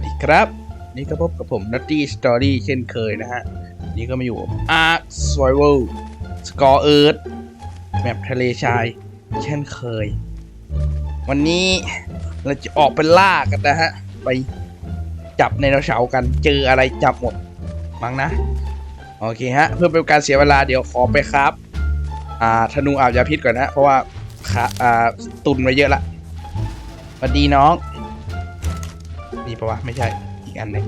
สดีครับ นี่ก็พบกับผม Nutty Story เช่นเคยนะฮะ นี่ก็มาอยู่กับ Ark Survival Score Earth แมปทะเลชาย เช่นเคย วันนี้เราจะออกไปล่ากันนะฮะ ไปจับในเราเฉากันเจออะไรจับหมด มั้งนะ โอเคฮะ เพื่อเป็นการเสียเวลาเดี๋ยวขอไปครับ อ่าธนูอาบยาพิษก่อนนะ เพราะว่าขาอ่าตุนไว้เยอะละสวัสดีน้อง นี่ปะวะ ไม่ใช่ อีกอันหนึง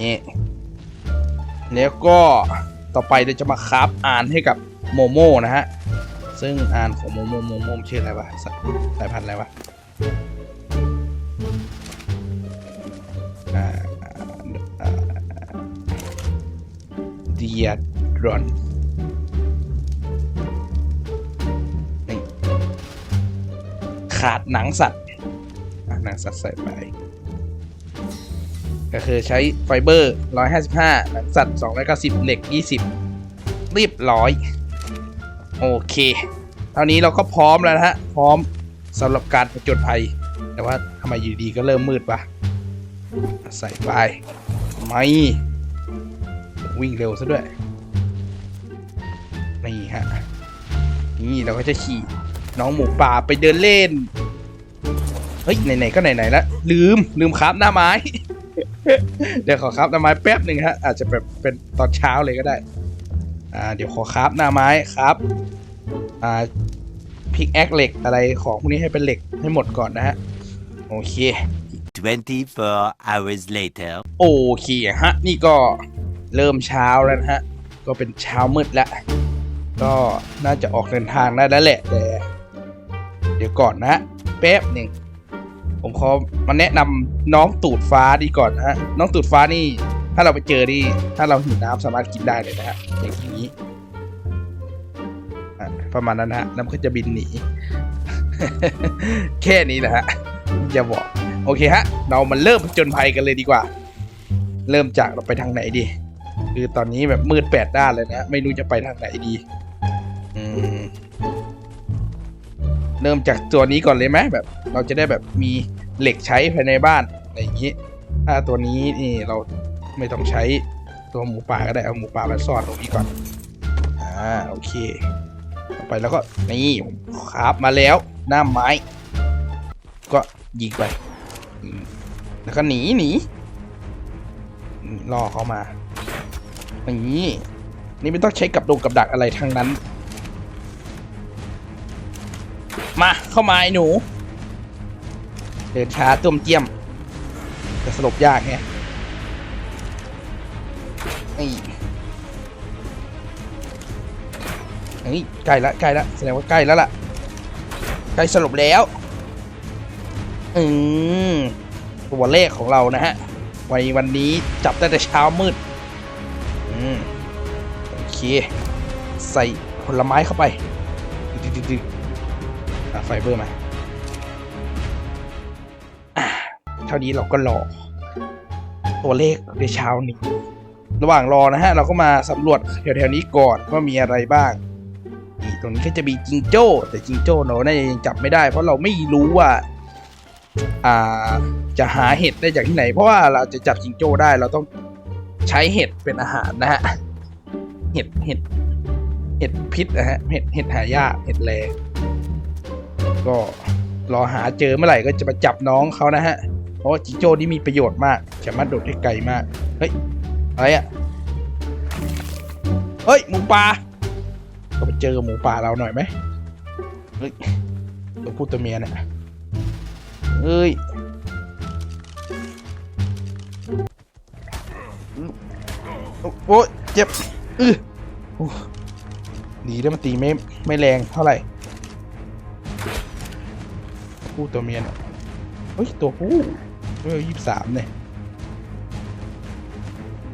นี่แล้วก็ต่อไปเราจะมาคราฟอ่านให้กับโมโม่นะฮะ ซึ่งอ่านของโมโมโมโม่ชื่ออะไรวะสายพันธุ์อะไรวะเดียดรอนนี่ขาดหนังสัตว์อะหนังสัตว์ใส่ไป ก็คือใช้ไฟเบอร์ 155 หนังสัตว์ 290 เหล็ก 20 เรียบร้อย โอเค เท่านี้เราก็พร้อมแล้วนะฮะ พร้อมสำหรับการผจญภัย แต่ว่าทำไมอยู่ดีก็เริ่มมืดปะใส่ไปไม่วิ่งเร็วซะด้วย นี่ฮะ นี่เราก็จะขี่น้องหมูป่าไปเดินเล่น เฮ้ย ไหนๆ ก็ไหนๆแล้วลืมลืมครับหน้าไม้ เดี๋ยวขอครับหน้าไม้แป๊บหนึ่งฮะอาจจะแบบเป็นตอนเช้าเลยก็ได้ อ่า เดี๋ยวขอครับหน้าไม้ครับ อ่าพิกแอคเหล็กอะไรของพวกนี้ให้เป็นเหล็กให้หมดก่อนนะฮะโอเค24 hours later. โอเคฮะ นี่ก็เริ่มเช้าแล้วนะฮะ ก็เป็นเช้ามืดแล้ว ก็น่าจะออกเดินทางได้แล้วแหละแต่ เดี๋ยวก่อนนะฮะแป๊บหนึ่ง ผมขอมาแนะนำน้องตูดฟ้าดีก่อนนะฮะน้องตูดฟ้านี่ ถ้าเราไปเจอนี่ถ้าเราหิวน้ำสามารถกินได้เลยนะฮะอย่างนี้ประมาณนั้นฮะแล้วมันก็จะบินหนี แค่นี้แหละฮะจะบอก โอเคฮะ เรามาเริ่มจญภัยกันเลยดีกว่า เริ่มจากเราไปทางไหนดี คือตอนนี้แบบมืดแปดด้านเลยนะ ไม่รู้จะไปทางไหนดีเริ่มจากตัวนี้ก่อนเลยไหมแบบ เราจะได้แบบมี เหล็กใช้ภายในบ้านอะไรอย่างนี้ ถ้าตัวนี้นี่เราไม่ต้องใช้ตัวหมูป่าก็ได้เอาหมูป่ามาซ่อนตรงนี้ก่อน อ่าโอเคไปแล้วก็นี่ผมคราบมาแล้วหน้าไม้ ก็ยิงไปแล้วก็หนีหนีล่อเขามาอย่างนี้นี่ไม่ต้องใช้กับดงกับดักอะไรทั้งนั้น มาเข้ามาไอ้หนู เดินช้าต้มเจียม จะสลบยากแฮะนี่นี่ใกล้ละใกล้ละแสดงว่าใกล้แล้วล่ะใกล้สลบแล้วอืมตัวเลขของเรานะฮะวันวันนี้จับตั้แต่เช้ามืดอืมโอเค ใส่ผลไม้เข้าไปดึกๆๆอะไฟเบอร์มา เท่านี้เราก็รอ ตัวเลขในเช้านี้ ระหว่างรอนะฮะ เราก็มาสำรวจแถวๆนี้ก่อนว่ามีอะไรบ้างนี่ตรงนี้ก็จะมีจิงโจ้ แต่จิงโจ้เราน่าจะยังจับไม่ได้ เพราะเราไม่รู้ว่าอ่าจะหาเห็ดได้จากที่ไหน เพราะว่าเราจะจับจิงโจ้ได้เราต้องใช้เห็ดเป็นอาหารนะฮะเห็ดเห็ดเห็ดพิษนะฮะเห็ดเห็ดหายากเห็ดแรงก็รอหาเจอเมื่อไหร่ก็จะมาจับน้องเขานะฮะ เพราะจิโจ้นี่มีประโยชน์มาก สามารถโดดได้ไกลมาก เฮ้ย อะไรอะเฮ้ย หมูป่าก็ไปเจอหมูป่าเราหน่อยไหมเฮ้ยตัวผู้ตัวเมียเนี่ยเอ้ยโอ้ยเจ็บอือโอ้ดีแล้วมันตีไม่ไม่แรงเท่าไหร่ผู้ตัวเมียน่ะเฮ้ย ตัวผู้ เฮ้ยยี่สามเนี่ย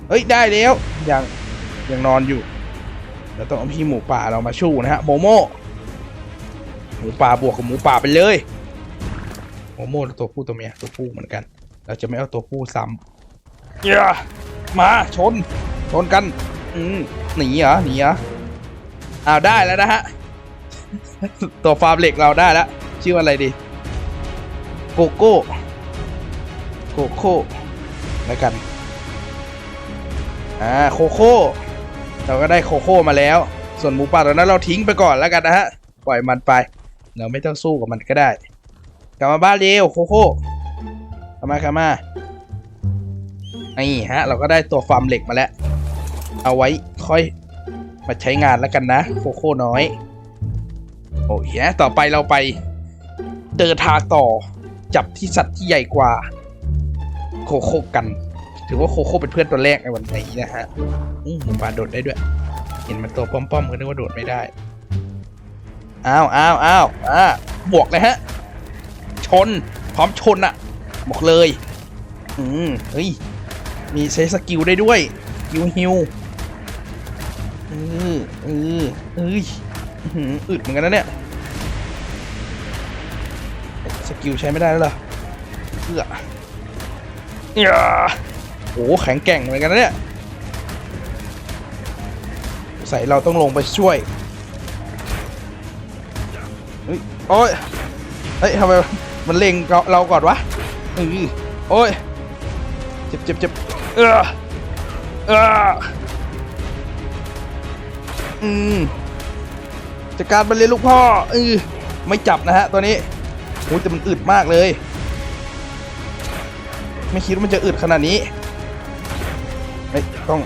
เฮ้ย ได้แล้ว ยัง ยังนอนอยู่เดี๋ยวต้องเอาพี่หมูป่าเรามาชูนะฮะโมโมหมูป่าบวกกับหมูป่าไปเลยโมโม่ตัวผู้ตัวเมียตัวผู้เหมือนกัน เราจะไม่เอาตัวผู้ซ้ำเอย่ามาชน ชนกันอืมหนีเหรอหนีเหรออ้าวได้แล้วนะฮะตัวฟาร์มเหล็กเราได้แล้วชื่อว่าอะไรดีโกโก้ โกโก้แล้วกัน อ่าโคโค่เราก็ได้โคโค่มาแล้ว ส่วนหมูป่าตัวนั้นเราทิ้งไปก่อนแล้วกันนะฮะ ปล่อยมันไป เราไม่ต้องสู้กับมันก็ได้ กลับมาบ้านเร็วโคโค่กลับมากลับมานี่ฮะ เราก็ได้ตัวฟาร์มเหล็กมาแล้ว เอาไว้ค่อยมาใช้งานแล้วกันนะ โคโค่น้อย โอเคนะต่อไปเราไปเดินทางต่อจับที่สัตว์ที่ใหญ่กว่า โคโค่กัน ถือว่าโคโค่เป็นเพื่อนตัวแรกในวันนี้นะฮะอืมหมูป่าโดดได้ด้วย เห็นมันตัวป้อมๆก็นึกว่าโดดไม่ได้อ้าวอ้าวอ้าวอ่าบวกเลยฮะ ชน พร้อมชนอะบอกเลย อืมเฮ้ย มีใช้สกิลได้ด้วยฮิวฮิวเออเออเอ้ยอื้อหืออึดเหมือนกันนะเนี่ยสกิลใช้ไม่ได้แล้วเหรอเอื้อ อย่าโอ้แข็งแกร่งเหมือนกันนะเนี่ยใส่เราต้องลงไปช่วยเฮ้ยโอ้ยเฮ้ยทำไมมันเล็งเราก่อนวะอือโอ้ยเจ็บเจ็บเจ็บเออเอออืมจัดการมันเลยลูกพ่อเออไม่จับนะฮะตัวนี้โอ้ยแต่มันอึดมากเลย ไม่คิดว่ามันจะอึดขนาดนี้เฮ้ยต้อง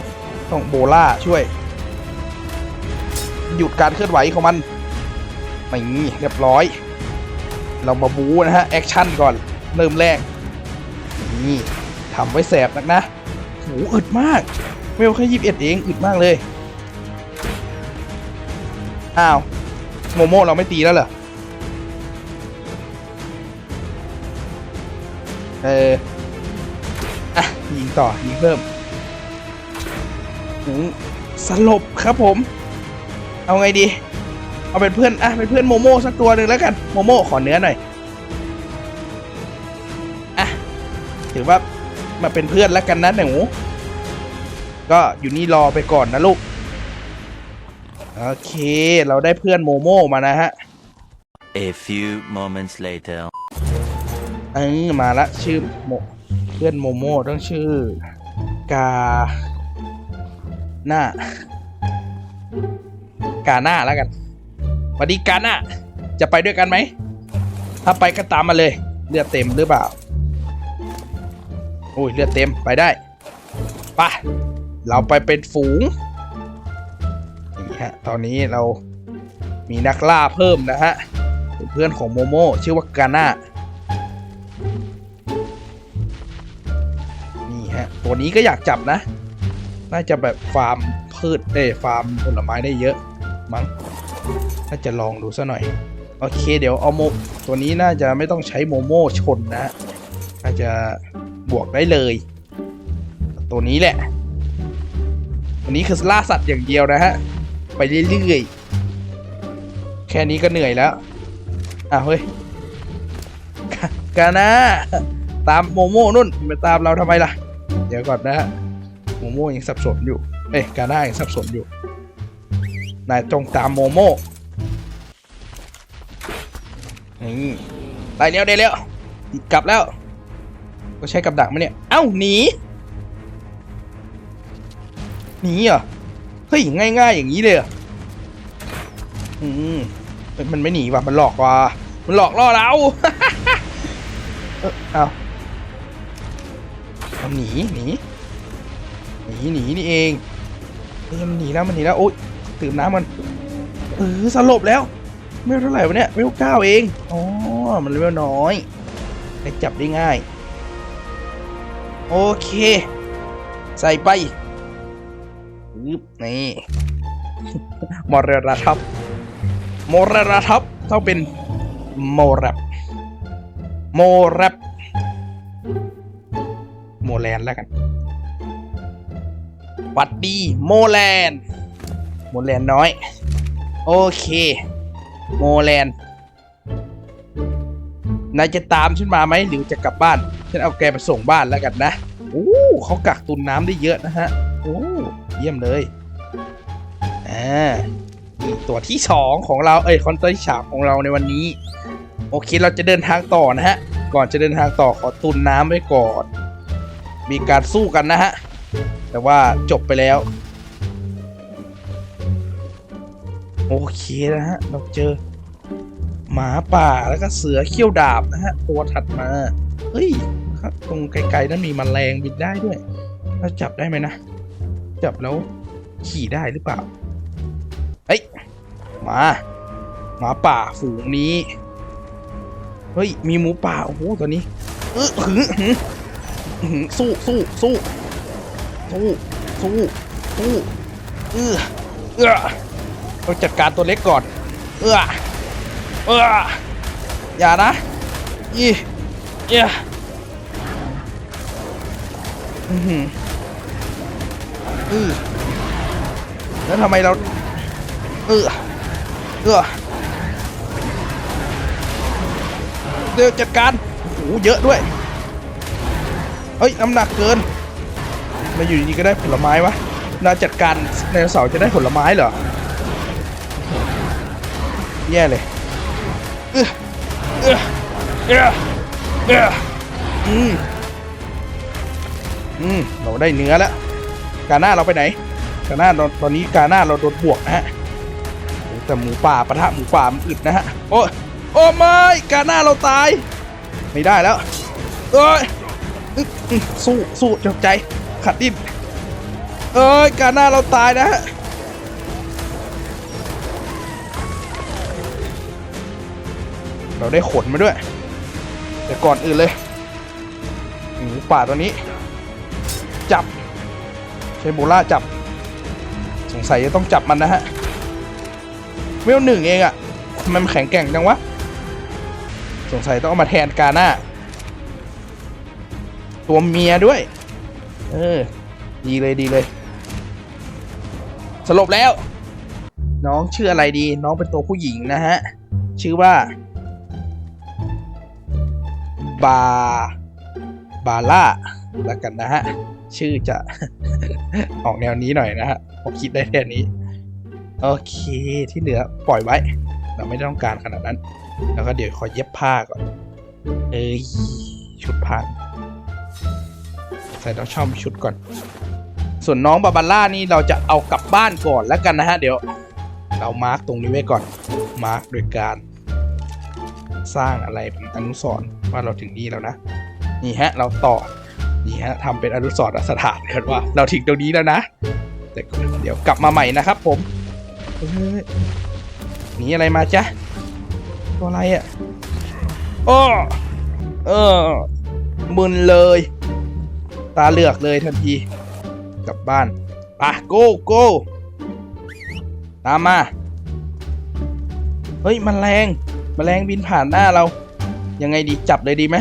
ต้องโบล่าช่วย หยุดการเคลื่อนไหวของมันไม่งี้เรียบร้อย เรามาบูนะฮะแอคชั่นก่อนเริ่มแรกนี่ทำไว้แสบนักนะโหอึดมากเวลแค่ยีิบเอ็ดเองอึดมากเลยอ้าวโมโม่เราไม่ตีแล้วเหรอเออ ยิงต่อยิงเพิ่มอืมสลบครับผม เอาไงดี เอาเป็นเพื่อนอะเป็นเพื่อนโมโม่สักตัวหนึ่งแล้วกันโมโม่ขอเนื้อหน่อยอะถือว่ามาเป็นเพื่อนแล้วกันนะหนูก็อยู่นี่รอไปก่อนนะลูกโอเค เราได้เพื่อนโมโม่มานะฮะ A few moments later. เออมาละชื่อโมเพื่อนโมโม่ต้องชื่อ กาหน้ากาหน้าแล้วกันสวัสดีกาหน้าจะไปด้วยกันไหม ถ้าไปก็ตามมาเลย เลือดเต็มหรือเปล่าโอ้ยเลือดเต็มไปได้ไปะเราไปเป็นฝูงนี่ฮะตอนนี้เรามีนักล่าเพิ่มนะฮะเป็นเพื่อนของโมโม่ชื่อว่ากาหน่า ตัวนี้ก็อยากจับนะ น่าจะแบบฟาร์มพืชเอ้ยฟาร์มผลไม้ได้เยอะ มั้ง น่าจะลองดูซะหน่อย โอเค เดี๋ยวเอาโมตัวนี้น่าจะไม่ต้องใช้โมโม่ชนนะน่าจะบวกได้เลย ตัวนี้แหละ อันนี้คือล่าสัตว์อย่างเดียวนะฮะ ไปเรื่อยๆ แค่นี้ก็เหนื่อยแล้ว อะเฮ้ยกากานะ ตามโมโม่นุ่นมาตามเราทำไมล่ะ เดี๋ยวก่อนนะฮะโมโม่ยังสับสนอยู่ เอ้ยกาน่ายังสับสนอยู่ นายจงตามโมโม่นี่ได้แล้วได้แล้วกลับแล้ว ก็ใช้กับดักไหมเนี่ย เอ้าหนี หนีเหรอ เฮ้ยง่ายๆอย่างนี้เลยอืมมันไม่หนีว่ะ มันหลอกว่ะ มันหลอกล่อเรา เอ้า หนีหนีหนีหนีนี่เองเฮ้ยมันหนีแล้วมันหนีแล้วโอ๊ยตื่มน้ำมันเออสลบแล้วไม่เท่าไหร่วะเนี่ยไม่เก้าเองอ๋อมันเลเวลน้อยได้จับได้ง่าย โอเค ใส่ไปปึ๊บนี่มอรราทับมอรราทับต้องเป็นโมแรปโมแรป โมแลนแล้วกันหวัดดีโมแลนโมแลนน้อย โอเค โมแลนนายจะตามฉันมาไหมหรือจะกลับบ้าน ฉันเอาแกไปส่งบ้านแล้วกันนะโอ้เขากักตุนน้ำได้เยอะนะฮะโอ้เยี่ยมเลยอ่าตัวที่สองของเราเอ้ยคอนเตอร์ที่สามของเราในวันนี้ โอเคเราจะเดินทางต่อนะฮะ ก่อนจะเดินทางต่อขอตุนน้ำไว้ก่อน มีการสู้กันนะฮะ แต่ว่าจบไปแล้ว โอเคนะฮะ เราเจอ หมาป่าแล้วก็เสือเขี้ยวดาบนะฮะ ตัวถัดมา เฮ้ยตรงไกลๆนั้นมีมแมลงบินได้ด้วยเราจับได้ไหมนะ จับแล้วขี่ได้หรือเปล่า เฮ้ยหมา หมาป่าฝูงนี้ เฮ้ย มีหมูป่า โอ้โห ตัวนี้ เออหึหึหึหึ สู้สู้สู้สู้สู้สู้เออเออเราจัดการตัวเล็กก่อน เออเอออย่านะยี่เย่อือหือเออแล้วทำไมเรา เออเออเดี๋ยวจัดการโอ้เยอะด้วย เฮ้ยน้ำหนักเกินมาอยู่ดีๆก็ได้ผลไม้วะนาจัดการไดโนเสาจะได้ผลไม้เหรอ แย่เลยเออเออเออเอออืมอืมเราได้เนื้อแล้วกาหน้าเราไปไหนกาหน้าเราตอนนี้กาหน้าเราโดนบวกนะฮะโอ้แต่หมูป่าปะทะหมูป่ามันอึดนะฮะโอ้โอ้ไม่กาหน้าเราตาย ไม่ได้แล้วเอ้ย สู้สู้จบใจ ขัดดิ้นเอ้ยการหน้าเราตายนะฮะเราได้ขนมาด้วย แต่ก่อนอื่นเลยหมูป่าตัวนี้ จับใช้โบล่าจับ สงสัยจะต้องจับมันนะฮะเวลหนึ่งเองอะทำไมมันแข็งแกร่งจังวะ สงสัยต้องเอามาแทนกาหน้า ตัวเมียด้วย เออ ดีเลยดีเลย สรุปแล้ว น้องชื่ออะไรดี น้องเป็นตัวผู้หญิงนะฮะ ชื่อว่า บา บาร่าแล้วกันนะฮะ ชื่อจะ ออกแนวนี้หน่อยนะฮะ ผมคิดได้แค่นี้ โอเค ที่เหลือปล่อยไว้ เราไม่ต้องการขนาดนั้น แล้วก็เดี๋ยวขอเย็บผ้าก่อน เอ้ย ชุดผ้า ใส่ต้องชอมชุดก่อน ส่วนน้องบาบาร่านี่เราจะเอากลับบ้านก่อนแล้วกันนะฮะ เดี๋ยว เรามาร์กตรงนี้ไว้ก่อน มาร์กโดยการ สร้างอะไรเป็นอนุสรณ์ว่าเราถึงนี่แล้วนะ นี่ฮะ เราต่อ นี่ฮะทำเป็นอนุสรณ์สถานกันว่า เราถึงตรงนี้แล้วนะ แต่เดี๋ยวกลับมาใหม่นะครับ ผมเฮ้ยนี่อะไรมาจ๊ะตัวอะไรอะ่ะอ้อเออมึนเลย ตาเหลือกเลยทันที กลับบ้านไปโก้โก้ตามมา เฮ้ยมแมลงมแมลงบินผ่านหน้าเรา ยังไงดีจับเลยดีไหม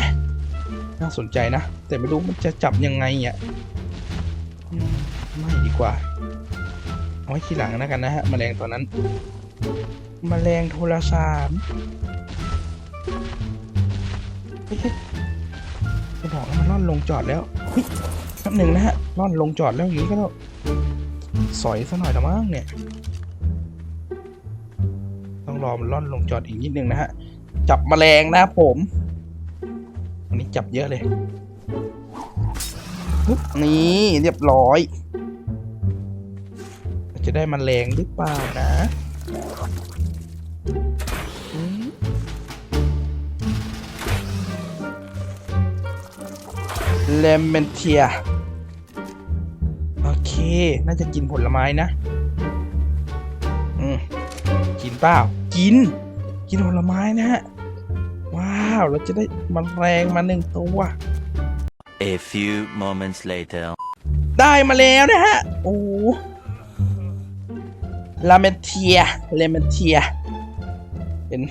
น่าสนใจนะ แต่ไม่รู้มันจะจับยังไงอะอืมไม่ดีกว่าเอาไว้ทีหลังนะกันนะฮะแมลงตัวนั้นแมลงโทรสารเฮ้ยเฮ้ยจะบอกว่ามันล่อนลงจอดแล้ว แป๊บหนึ่งนะฮะล่อนลงจอดแล้วอย่างนี้ก็ต้องสอยซะหน่อยละมั้งเนี่ย ต้องรอมันล่อนลงจอดอีกนิดนึงนะฮะ จับแมลงนะผมอันนี้จับเยอะเลยฮึบนี่เรียบร้อย จะได้แมลงหรือเปล่านะ เลมเมนเทีย โอเค น่าจะกินผลไม้นะ อืม กินเปล่า กิน กินผลไม้นะฮะ ว้าว เราจะได้แมันแรงมาหนึ่งตัว A few moments later. ได้มาแล้วนะฮะ โอ้ลาเมนเทียเลเมนเทีย เป็น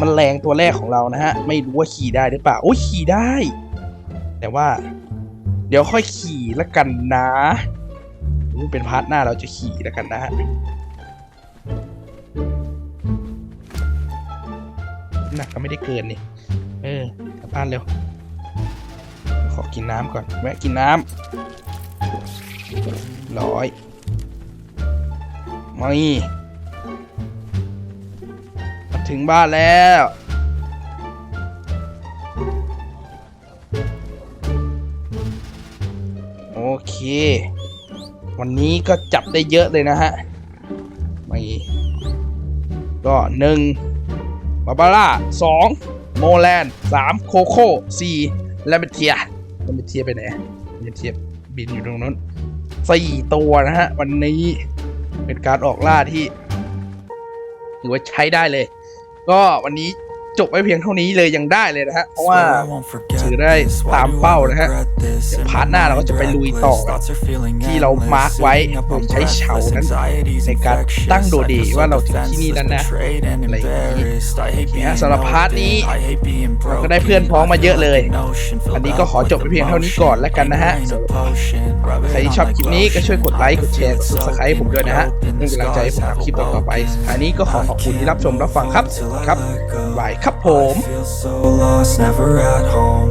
มแมลงตัวแรกของเรานะฮะ ไม่รู้ว่าขี่ได้หรือเปล่า โอ้ยขี่ได้ แต่ว่า เดี๋ยวค่อยขี่แล้วกันนะเป็นพาร์ทหน้าเราจะขี่แล้วกันนะฮะหนักก็ไม่ได้เกินนี่ เออกลับบ้านเร็ว ขอกินน้ำก่อน แวะกินน้ำร้อยมานี่มาถึงบ้านแล้ว วันนี้ก็จับได้เยอะเลยนะฮะไม่ก็หนึ่งบาบาร่าสองโมแลนสามโคโค่สี่แลมเบเทียแลมเบเทียไปไหนแลมเบเทียบินอยู่ตรงนั้นสี่ตัวนะฮะ วันนี้เป็นการออกล่าที่ถือว่าใช้ได้เลย ก็วันนี้จบไว้เพียงเท่านี้เลยยังได้เลยนะฮะ เพราะว่า ถือได้ตามเป้านะฮะเดี๋ยวพาร์ทหน้าเราก็จะไปลุยต่อกับที่เรามาร์คไว้โดยใช้เฉานั้นในการตั้งโดเดว่าเราถึงที่นี่แล้วนะอะไรอย่างนี้เนี่ยสำหรับพาร์ทนี้เราก็ได้เพื่อนพ้องมาเยอะเลย อันนี้ก็ขอจบไปเพียงเท่านี้ก่อนแล้วกันนะฮะใครที่ชอบคลิปนี้ก็ช่วยกดไลค์กดแชร์กด subscribe ให้ผมด้วยนะฮะเป็นกำลังใจให้ผมทำคลิปต่อๆไปสุดท้ายนี้ก็ขอขอบคุณที่รับชมรับฟังครับครับบายครับผม Feel so lost, never at home.